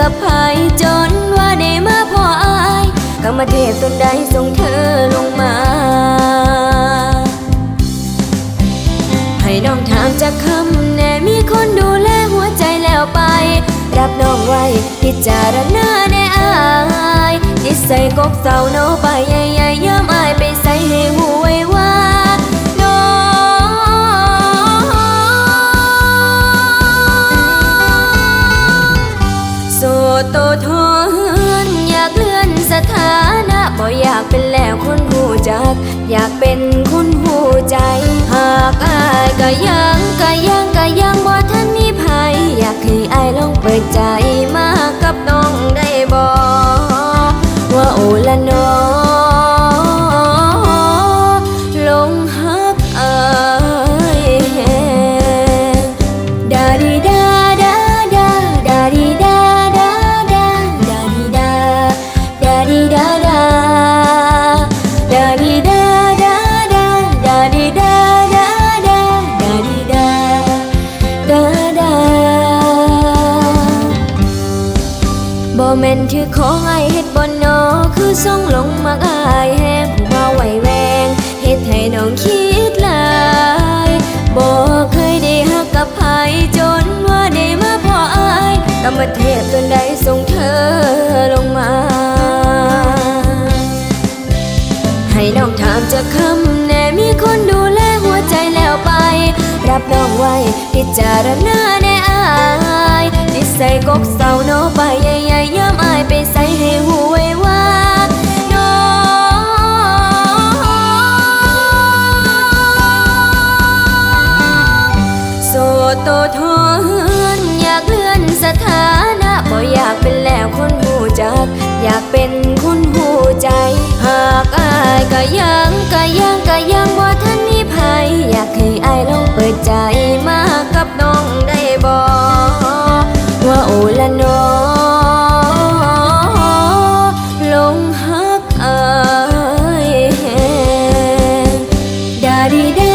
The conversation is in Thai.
กับไผจนว่าได้มาพออายกรรมเทพตนใดส่งเธอลงมา ให้น้องถามจากคำแน่มีคนดูแลหัวใจแล้วไป รับน้องไว้พิจารณาแน่อายนิสัยกกเสร้าโนไปใหญ่ โสดโตทอนอยากเลื่อนสถานะบ่อยากเป็นแล้วคนหูจัก อยากเป็นคนหูใจ หากอายก็ยัง บ่แม่นถือของไอเฮ็ดบ่นอคือส่งลงมักอายแฮงผู้มาไหวแวงเฮ็ดให้น้องคิดหลายบ่เคยได้ฮักกับใครจนว่าได้มาพออายกรรมเทพจนได้ส่งเธอลงมา ให้น้องถามจากคำแน่มีคนดูแลหัวใจแล้วไป รับน้องไว้พิจารณาแน่อายนิสัยกกเศร้าโนไปใหญ่ จัก อยากเป็นคนหูใจ หากอายก็ยังก็ยังก็ยังบ่ทันมีภัยอยากให้อายลองเปิดใจมากับน้องได้บ่ว่าโอละนอลงฮักอายแฮงดาดีดาด